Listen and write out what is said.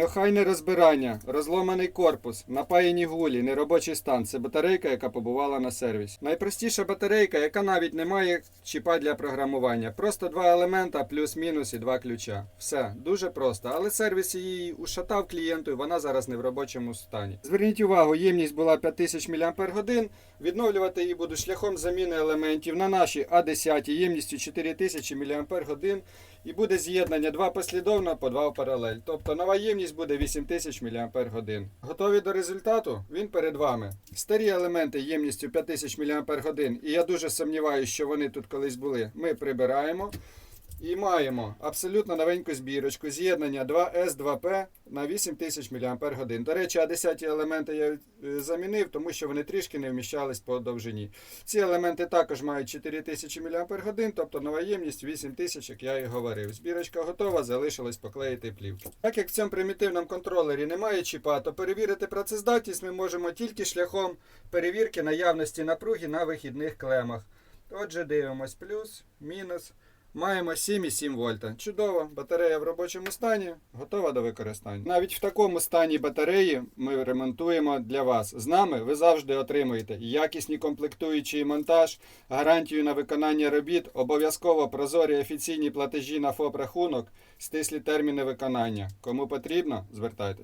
Неохайне розбирання, розломаний корпус, напаяні гулі, неробочий стан. Це батарейка, яка побувала на сервісі. Найпростіша батарейка, яка навіть не має чіпа для програмування. Просто два елемента, плюс-мінус і два ключа. Все, дуже просто. Але сервіс її ушатав клієнту, і вона зараз не в робочому стані. Зверніть увагу, ємність була 5000 мАч. Відновлювати її буду шляхом заміни елементів на наші А10 ємністю 4000 мАч. І буде з'єднання два послідовно по два в паралель. Тобто нова ємність буде 8000 мАч. Готові до результату? Він перед вами. Старі елементи ємністю 5000 мАч, і я дуже сумніваюся, що вони тут колись були. Ми прибираємо. І маємо абсолютно новеньку збірочку. З'єднання 2S2P на 8000 мАч. До речі, А10 елементи я е, замінив, тому що вони трішки не вміщались по довжині. Ці елементи також мають 4000 мАч, тобто нова ємність 8000, як я і говорив. Збірочка готова, залишилось поклеїти плівки. Так як в цьому примітивному контролері немає чіпа, то перевірити працездатність ми можемо тільки шляхом перевірки наявності напруги на вихідних клемах. Отже, дивимось плюс, мінус. Маємо 7,7 вольта. Чудово, батарея в робочому стані, готова до використання. Навіть в такому стані батареї ми ремонтуємо для вас. З нами ви завжди отримуєте якісні комплектуючі і монтаж, гарантію на виконання робіт, обов'язково прозорі офіційні платежі на ФОП рахунок, стислі терміни виконання. Кому потрібно, звертайтеся.